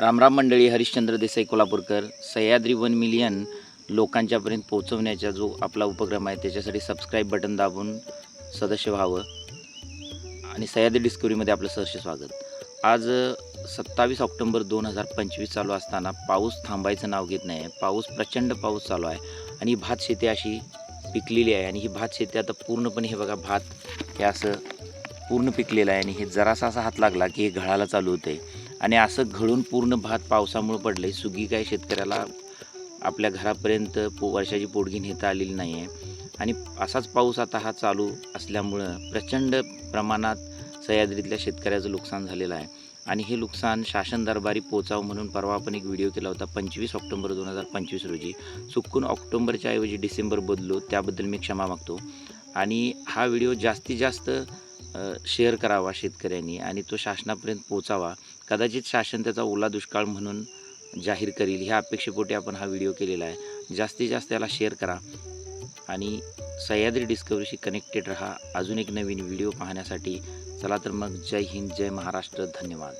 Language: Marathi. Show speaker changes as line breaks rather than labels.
रामराम मंडळी हरिश्चंद्र देसाई कोल्हापूरकर सह्याद्री वन मिलियन लोकांच्यापर्यंत पोहोचवण्याचा जो आपला उपक्रम आहे त्याच्यासाठी सबस्क्राईब बटन दाबून सदस्य व्हावं. आणि सह्याद्री डिस्कवरीमध्ये आपलं सहर्ष स्वागत. आज सत्तावीस ऑक्टोंबर दोन हजार पंचवीस चालू असताना पाऊस थांबायचं नाव घेत नाही आहे पाऊस प्रचंड पाऊस चालू आहे. आणि ही भात शेती अशी पिकलेली आहे. आणि ही भात शेती आता पूर्णपणे हे बघा भात हे असं पूर्ण पिकलेलं आहे. आणि हे जरासा असा हात लागला की हे घळाला चालू होतं आहे आणि असं घळून पूर्ण भात पावसामुळे पडलं आहे सुगी काय शेतकऱ्याला आपल्या घरापर्यंत पो वर्षाची पोटगी नेता आलेली नाही आहे आणि असाच पाऊस आता हा चालू असल्यामुळं प्रचंड प्रमाणात सह्याद्रीतल्या शेतकऱ्याचं नुकसान झालेलं आहे. आणि हे नुकसान शासन दरबारी पोचावं म्हणून परवा आपण एक व्हिडिओ केला होता पंचवीस ऑक्टोबर दोन हजार पंचवीस रोजी. चुकून ऑक्टोबरच्या ऐवजी डिसेंबर बदलो त्याबद्दल मी क्षमा मागतो. आणि हा व्हिडिओ जास्तीत जास्त शेअर करावा शेतकऱ्यांनी आणि तो शासनापर्यंत पोचावा कदाचित शासन त्याचा ओला दुष्काळ म्हणून जाहीर करील. ह्या अपेक्षेपोटी आपण हा व्हिडिओ केलेला आहे. जास्तीत जास्त याला शेअर करा आणि सह्याद्री डिस्कवरीशी कनेक्टेड राहा. अजून एक नवीन व्हिडिओ पाहण्यासाठी चला तर मग जय हिंद जय महाराष्ट्र. धन्यवाद.